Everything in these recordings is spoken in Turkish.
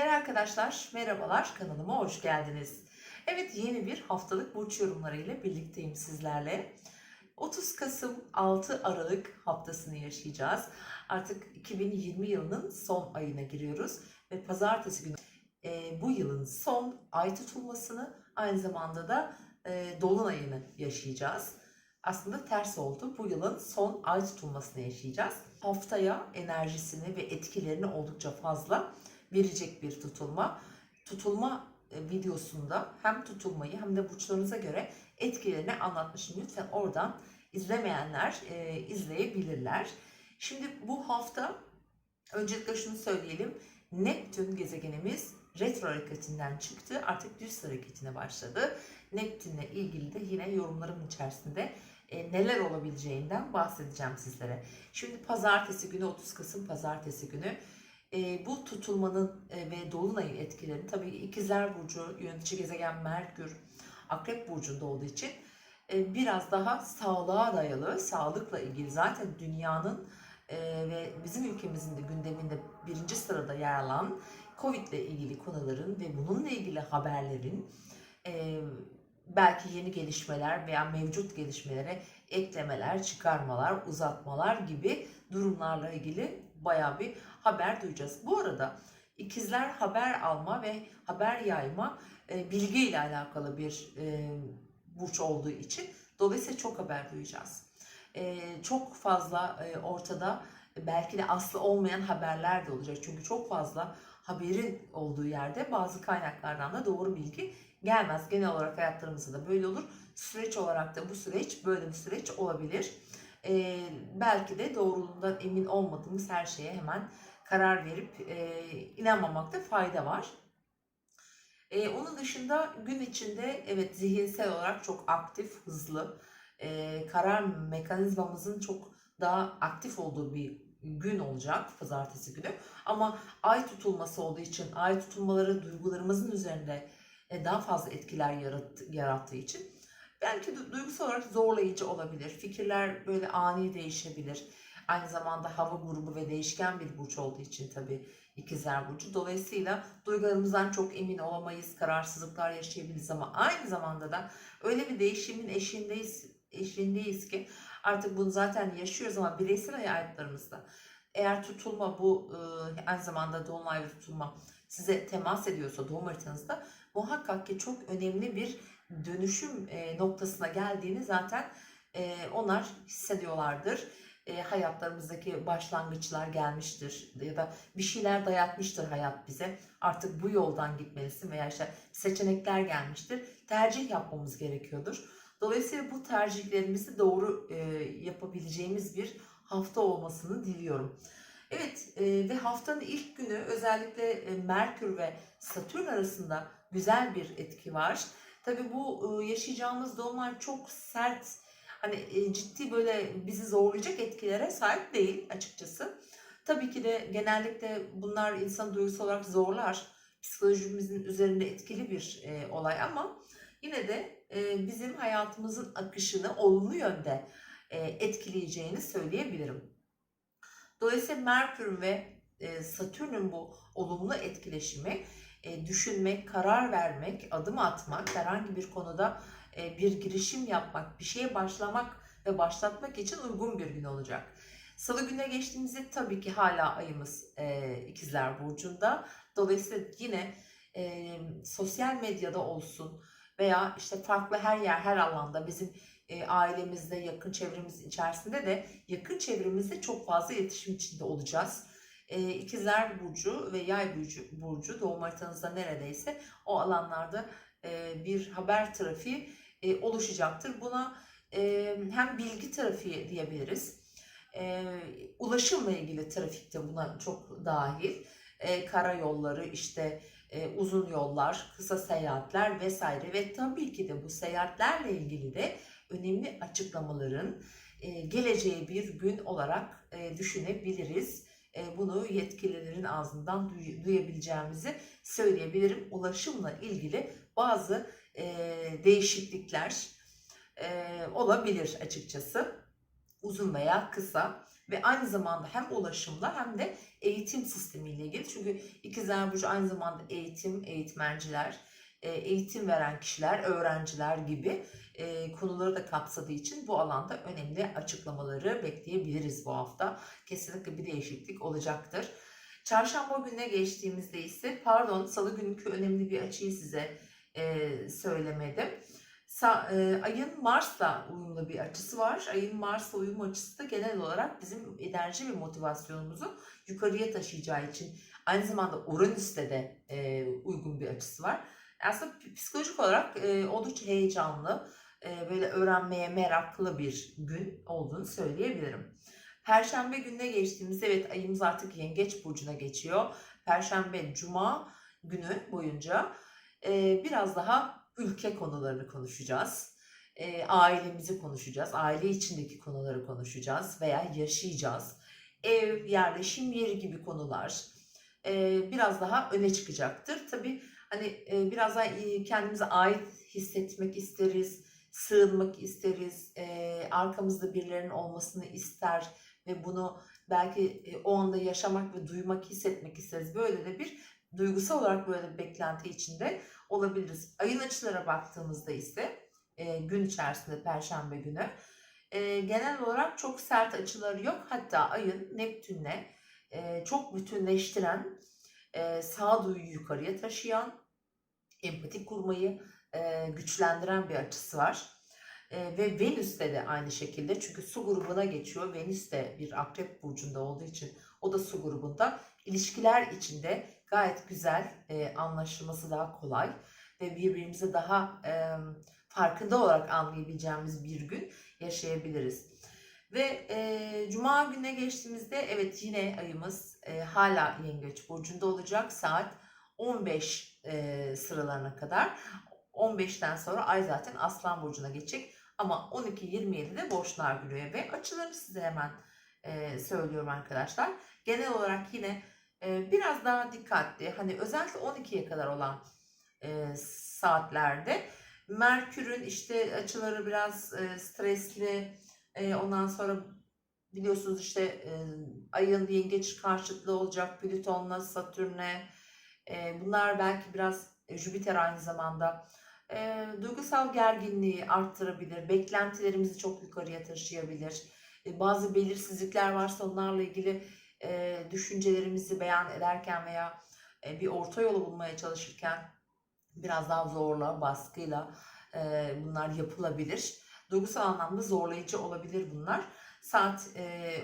Sevgili arkadaşlar, merhabalar. Kanalıma hoş geldiniz. Evet, yeni bir haftalık burç yorumları ile birlikteyim sizlerle. 30 Kasım 6 Aralık haftasını yaşayacağız. Artık 2020 yılının son ayına giriyoruz ve pazartesi günü e, bu yılın son ay tutulmasını aynı zamanda da e, dolunayını yaşayacağız. Aslında ters oldu. Bu yılın son ay tutulmasını yaşayacağız. Haftaya enerjisini ve etkilerini oldukça fazla verecek bir tutulma. Tutulma e, videosunda hem tutulmayı hem de burçlarınıza göre etkilerini anlatmışım. Lütfen oradan izlemeyenler e, izleyebilirler. Şimdi bu hafta öncelikle şunu söyleyelim. Neptün gezegenimiz retro hareketinden çıktı. Artık düz hareketine başladı. Neptünle ilgili de yine yorumlarım içerisinde e, neler olabileceğinden bahsedeceğim sizlere. Şimdi pazartesi günü 30 Kasım pazartesi günü e, bu tutulmanın e, ve dolunayın etkilerini tabii İkizler Burcu yönetici gezegen Merkür Akrep Burcu'nda olduğu için e, biraz daha sağlığa dayalı, sağlıkla ilgili zaten dünyanın e, ve bizim ülkemizin de gündeminde birinci sırada yer alan Covid ile ilgili konuların ve bununla ilgili haberlerin e, belki yeni gelişmeler veya mevcut gelişmelere eklemeler, çıkarmalar, uzatmalar gibi durumlarla ilgili bayağı bir haber duyacağız. Bu arada ikizler haber alma ve haber yayma e, bilgi ile alakalı bir e, burç olduğu için dolayısıyla çok haber duyacağız. E, çok fazla e, ortada belki de aslı olmayan haberler de olacak. Çünkü çok fazla haberin olduğu yerde bazı kaynaklardan da doğru bilgi gelmez. Genel olarak hayatlarımızda da böyle olur. Süreç olarak da bu süreç böyle bir süreç olabilir. Ee, belki de doğruluğundan emin olmadığımız her şeye hemen karar verip e, inanmamakta fayda var. Ee, onun dışında gün içinde evet zihinsel olarak çok aktif, hızlı, e, karar mekanizmamızın çok daha aktif olduğu bir gün olacak pazartesi günü. Ama ay tutulması olduğu için ay tutulmaları duygularımızın üzerinde e, daha fazla etkiler yarat, yarattığı için belki du- duygusal olarak zorlayıcı olabilir. Fikirler böyle ani değişebilir. Aynı zamanda hava grubu ve değişken bir burç olduğu için tabii ikizler burcu. Dolayısıyla duygularımızdan çok emin olamayız, kararsızlıklar yaşayabiliriz ama aynı zamanda da öyle bir değişimin eşiğindeyiz, eşiğindeyiz ki artık bunu zaten yaşıyoruz ama bireysel hayatlarımızda eğer tutulma bu e, aynı zamanda dolunay ve tutulma size temas ediyorsa doğum haritanızda muhakkak ki çok önemli bir dönüşüm e, noktasına geldiğini zaten e, onlar hissediyorlardır. E, hayatlarımızdaki başlangıçlar gelmiştir ya da bir şeyler dayatmıştır hayat bize. Artık bu yoldan gitmelisin veya işte seçenekler gelmiştir. Tercih yapmamız gerekiyordur. Dolayısıyla bu tercihlerimizi doğru yapabileceğimiz bir hafta olmasını diliyorum. Evet e, ve haftanın ilk günü özellikle e, Merkür ve Satürn arasında güzel bir etki var. Tabii bu yaşayacağımız dolunay çok sert, hani e, ciddi böyle bizi zorlayacak etkilere sahip değil açıkçası. Tabii ki de genellikle bunlar insanı duygusal olarak zorlar. Psikolojimizin üzerinde etkili bir e, olay ama yine de e, bizim hayatımızın akışını olumlu yönde e, etkileyeceğini söyleyebilirim. Dolayısıyla Merkür ve e, Satürn'ün bu olumlu etkileşimi e, düşünmek, karar vermek, adım atmak, herhangi bir konuda e, bir girişim yapmak, bir şeye başlamak ve başlatmak için uygun bir gün olacak. Salı gününe geçtiğimizde tabii ki hala ayımız e, ikizler burcunda. Dolayısıyla yine e, sosyal medyada olsun veya işte farklı her yer, her alanda bizim e, ailemizde, yakın çevremiz içerisinde de yakın çevremizde çok fazla iletişim içinde olacağız. E, İkizler Burcu ve Yay Burcu, Burcu doğum haritanızda neredeyse o alanlarda e, bir haber trafiği e, oluşacaktır. Buna e, hem bilgi trafiği diyebiliriz. E, ulaşımla ilgili trafik de buna çok dahil. E, karayolları, işte e, uzun yollar, kısa seyahatler vesaire ve tabii ki de bu seyahatlerle ilgili de önemli açıklamaların e, geleceği bir gün olarak e, düşünebiliriz. E, bunu yetkililerin ağzından duy- duyabileceğimizi söyleyebilirim. Ulaşımla ilgili bazı e, değişiklikler e, olabilir açıkçası. Uzun veya kısa ve aynı zamanda hem ulaşımla hem de eğitim sistemiyle ilgili. Çünkü ikizler burcu aynı zamanda eğitim, eğitmenciler, eğitim veren kişiler, öğrenciler gibi e, konuları da kapsadığı için bu alanda önemli açıklamaları bekleyebiliriz bu hafta. Kesinlikle bir değişiklik olacaktır. Çarşamba gününe geçtiğimizde ise pardon salı günkü önemli bir açıyı size e, söylemedim. E, ayın Mars'la uyumlu bir açısı var. Ayın Mars'la uyum açısı da genel olarak bizim enerji ve motivasyonumuzu yukarıya taşıyacağı için aynı zamanda Uranüs'te de e, uygun bir açısı var. Aslında psikolojik olarak e, oldukça heyecanlı, e, böyle öğrenmeye meraklı bir gün olduğunu söyleyebilirim. Perşembe gününe geçtiğimizde evet ayımız artık Yengeç burcuna geçiyor. Perşembe, Cuma günü boyunca e, biraz daha ülke konularını konuşacağız. E, ailemizi konuşacağız. Aile içindeki konuları konuşacağız veya yaşayacağız. Ev, yerleşim yeri gibi konular e, biraz daha öne çıkacaktır. Tabii hani e, biraz daha kendimize ait hissetmek isteriz, sığınmak isteriz, e, arkamızda birilerinin olmasını ister ve bunu belki e, o anda yaşamak ve duymak, hissetmek isteriz. Böyle de bir duygusal olarak böyle bir beklenti içinde olabiliriz. Ayın açılara baktığımızda ise e, gün içerisinde Perşembe günü e, genel olarak çok sert açıları yok. Hatta ayın Neptün'le e, çok bütünleştiren, e, sağduyu yukarıya taşıyan, empati kurmayı e, güçlendiren bir açısı var. E, ve Venüs'te de aynı şekilde çünkü su grubuna geçiyor. Venüs de bir akrep burcunda olduğu için o da su grubunda. İlişkiler içinde gayet güzel e, anlaşılması daha kolay ve birbirimizi daha e, farkında olarak anlayabileceğimiz bir gün yaşayabiliriz. Ve e, Cuma gününe geçtiğimizde evet yine ayımız e, hala Yengeç Burcu'nda olacak saat 15 e, sıralarına kadar. 15'ten sonra ay zaten Aslan Burcu'na geçecek. Ama 12-27'de Boşlar Günü ve açılarını size hemen e, söylüyorum arkadaşlar. Genel olarak yine e, biraz daha dikkatli. Hani özellikle 12'ye kadar olan e, saatlerde Merkür'ün işte açıları biraz e, stresli. E, ondan sonra biliyorsunuz işte e, ayın yengeç karşıtlığı olacak Plüton'la Satürn'e. E, bunlar belki biraz e, Jüpiter aynı zamanda e, duygusal gerginliği arttırabilir. Beklentilerimizi çok yukarıya taşıyabilir. E, bazı belirsizlikler varsa onlarla ilgili e, düşüncelerimizi beyan ederken veya e, bir orta yolu bulmaya çalışırken biraz daha zorla, baskıyla e, bunlar yapılabilir. Duygusal anlamda zorlayıcı olabilir bunlar. Saat e,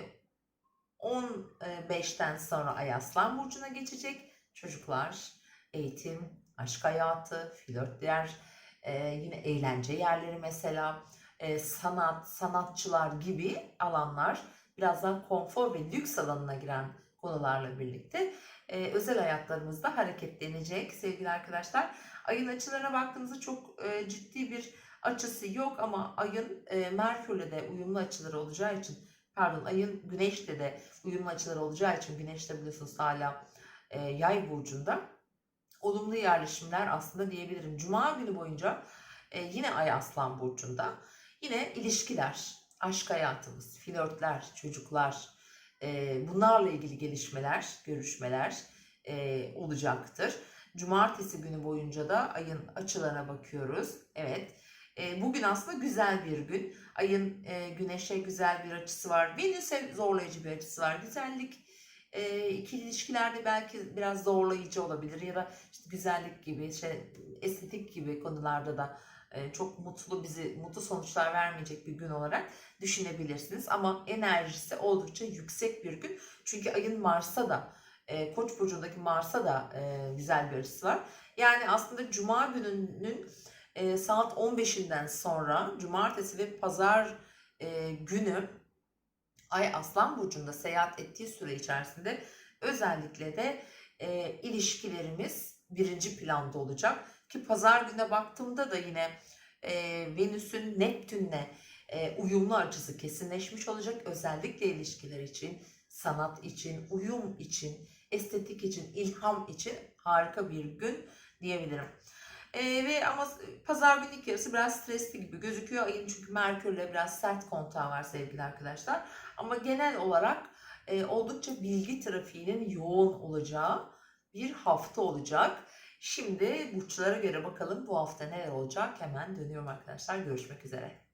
15'ten sonra Ay Aslan Burcu'na geçecek. Çocuklar, eğitim, aşk hayatı, flörtler, e, yine eğlence yerleri mesela, e, sanat, sanatçılar gibi alanlar biraz daha konfor ve lüks alanına giren konularla birlikte e, özel hayatlarımızda hareketlenecek sevgili arkadaşlar. Ayın açılarına baktığımızda çok e, ciddi bir açısı yok ama ayın e, Merkür'le de uyumlu açıları olacağı için pardon ayın Güneş'le de uyumlu açıları olacağı için Güneş de biliyorsunuz hala e, yay burcunda olumlu yerleşimler aslında diyebilirim. Cuma günü boyunca e, yine ay aslan burcunda yine ilişkiler, aşk hayatımız, flörtler, çocuklar e, bunlarla ilgili gelişmeler, görüşmeler e, olacaktır. Cumartesi günü boyunca da ayın açılarına bakıyoruz. Evet. E, bugün aslında güzel bir gün. Ayın e, güneşe güzel bir açısı var. Venüs'e zorlayıcı bir açısı var. Güzellik e, ikili ilişkilerde belki biraz zorlayıcı olabilir ya da işte güzellik gibi, şey, estetik gibi konularda da e, çok mutlu bizi mutlu sonuçlar vermeyecek bir gün olarak düşünebilirsiniz. Ama enerjisi oldukça yüksek bir gün. Çünkü ayın Mars'a da e, Koç burcundaki Mars'a da e, güzel bir açısı var. Yani aslında Cuma gününün e, saat 15'inden sonra Cumartesi ve Pazar e, günü Ay Aslan Burcu'nda seyahat ettiği süre içerisinde özellikle de e, ilişkilerimiz birinci planda olacak. Ki pazar güne baktığımda da yine e, Venüs'ün Neptün'le e, uyumlu açısı kesinleşmiş olacak. Özellikle ilişkiler için, sanat için, uyum için, estetik için, ilham için harika bir gün diyebilirim. Ee, ve ama pazar günü ilk yarısı biraz stresli gibi gözüküyor. Ayın çünkü Merkür'le biraz sert kontağı var sevgili arkadaşlar. Ama genel olarak e, oldukça bilgi trafiğinin yoğun olacağı bir hafta olacak. Şimdi burçlara göre bakalım bu hafta neler olacak. Hemen dönüyorum arkadaşlar. Görüşmek üzere.